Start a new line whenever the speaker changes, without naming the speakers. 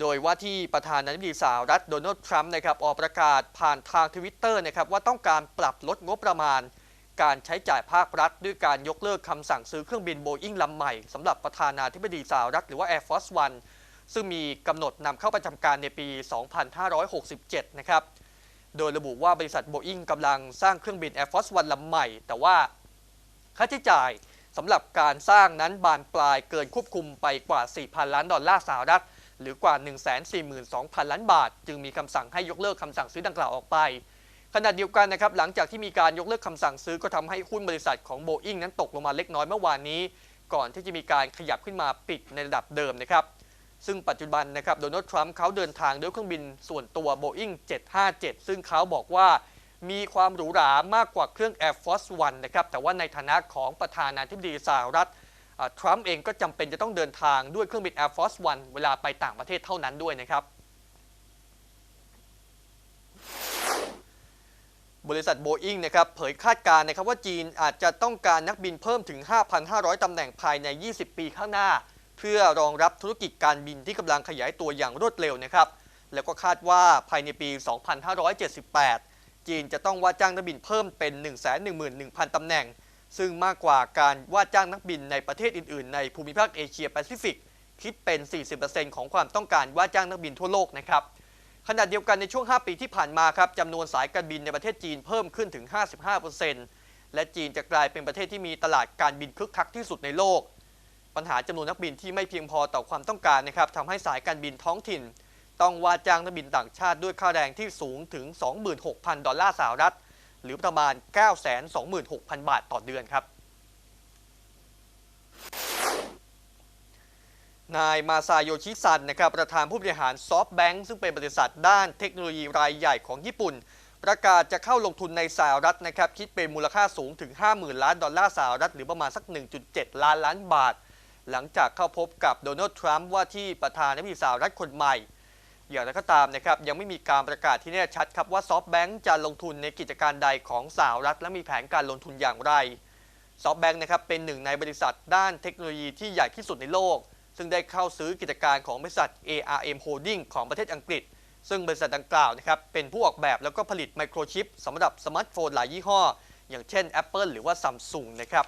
โดยว่าที่ประธานาธิบดีสหรัฐโดนัลด์ทรัมป์นะครับออกประกาศผ่านทางทวิตเตอร์นะครับว่าต้องการปรับลดงบประมาณ การใช้จ่ายภาครัฐ ด้วยการยกเลิกคำสั่งซื้อเครื่องบินโบอิงลำใหม่สำหรับประธานาธิบดีสหรัฐหรือว่า Air Force One ซึ่งมีกำหนดนำเข้าประจำการในปี 2567 นะครับ โดยระบุว่าบริษัทโบอิงกำลังสร้างเครื่องบิน Air Force One ลำใหม่ แต่ว่าค่าใช้จ่ายสำหรับการสร้างนั้นบานปลายเกินควบคุมไปกว่า 4,000 ล้านดอลลาร์สหรัฐ หรือกว่า 142,000 ล้านบาท จึงมีคำสั่งให้ยกเลิกคำสั่งซื้อดังกล่าวออกไปขณะเดียวกันนะครับหลังจากที่มีการยกเลิกคำสั่งซื้อก็ทำให้หุ้นบริษัทของโบอิงนั้นตกลงมาเล็กน้อยเมื่อวานนี้ ก่อนที่จะมีการขยับขึ้นมาปิดในระดับเดิมนะครับซึ่งปัจจุบันนะครับโดนัลด์ทรัมป์เขาเดินทางด้วยเครื่องบินส่วนตัว Boeing 757 ซึ่งเขาบอกว่ามีความหรูหรามากกว่าเครื่อง Air Force One นะครับแต่ว่าในฐานะของประธานาธิบดีสหรัฐ ทรัมป์เองก็จำเป็นจะต้องเดินทางด้วยเครื่องบิน Air Force One เวลาไปต่างประเทศเท่านั้นด้วยนะครับบริษัทโบอิงนะครับเผยคาดการณ์นะครับว่าจีนอาจจะต้องการนักบินเพิ่มถึง 5,500 ตำแหน่งภายใน 20 ปีข้างหน้า เพื่อรองรับธุรกิจการบินที่กำลังขยายตัวอย่างรวดเร็วนะครับ แล้วก็คาดว่าภายในปี 2578 จีนจะต้องว่าจ้างนักบินเพิ่มเป็น 111,000 ตำแหน่ง ซึ่งมากกว่าการว่าจ้างนักบินในประเทศอื่น ๆ ในภูมิภาคเอเชียแปซิฟิกคิดเป็น 40%ของความต้องการว่าจ้างนักบินทั่วโลกนะครับขณะเดียวกันในช่วง 5 ปีที่ผ่านมาครับจำนวนสายการบินในประเทศจีนเพิ่มขึ้นถึง 55%และจีนจะกลายเป็นประเทศที่มีตลาดการบินคึกคักที่สุดในโลก ปัญหาจำนวนนักบินที่ไม่เพียงพอต่อความต้องการนะครับทำให้สายการบินท้องถิ่น ต้องว่าจ้างนักบินต่างชาติด้วยค่าแรงที่สูงถึง 26,000 ดอลลาร์สหรัฐ หรือประมาณ 926,000 บาทต่อเดือนครับ นายมาซาโยชิซันนะครับประธานผู้บริหารซอฟต์แบงก์ซึ่งเป็นบริษัทด้านเทคโนโลยีรายใหญ่ของญี่ปุ่น ประกาศจะเข้าลงทุนในสหรัฐนะครับคิดเป็นมูลค่าสูงถึง 50,000 ล้านดอลลาร์สหรัฐหรือประมาณสัก 1.7 ล้านล้านบาท หลังจากเข้าพบกับโดนัลด์ทรัมป์ว่าที่ประธานาธิบดีสหรัฐคนใหม่ อย่างไรก็ตามนะครับยังไม่มีการประกาศที่แน่ชัดครับว่าซอฟต์แบงก์จะลงทุนในกิจการใดของสหรัฐและมีแผนการลงทุนอย่างไรซอฟต์แบงก์นะครับเป็นหนึ่งในบริษัทด้านเทคโนโลยีที่ใหญ่ที่สุดในโลก ซึ่งได้เข้าซื้อกิจการของบริษัท ARM Holding ของประเทศอังกฤษ ซึ่งบริษัทดังกล่าวนะครับเป็นผู้ออกแบบแล้วก็ผลิตไมโครชิปสำหรับสมาร์ทโฟนหลายยี่ห้อ อย่างเช่น Apple หรือว่า Samsung นะครับ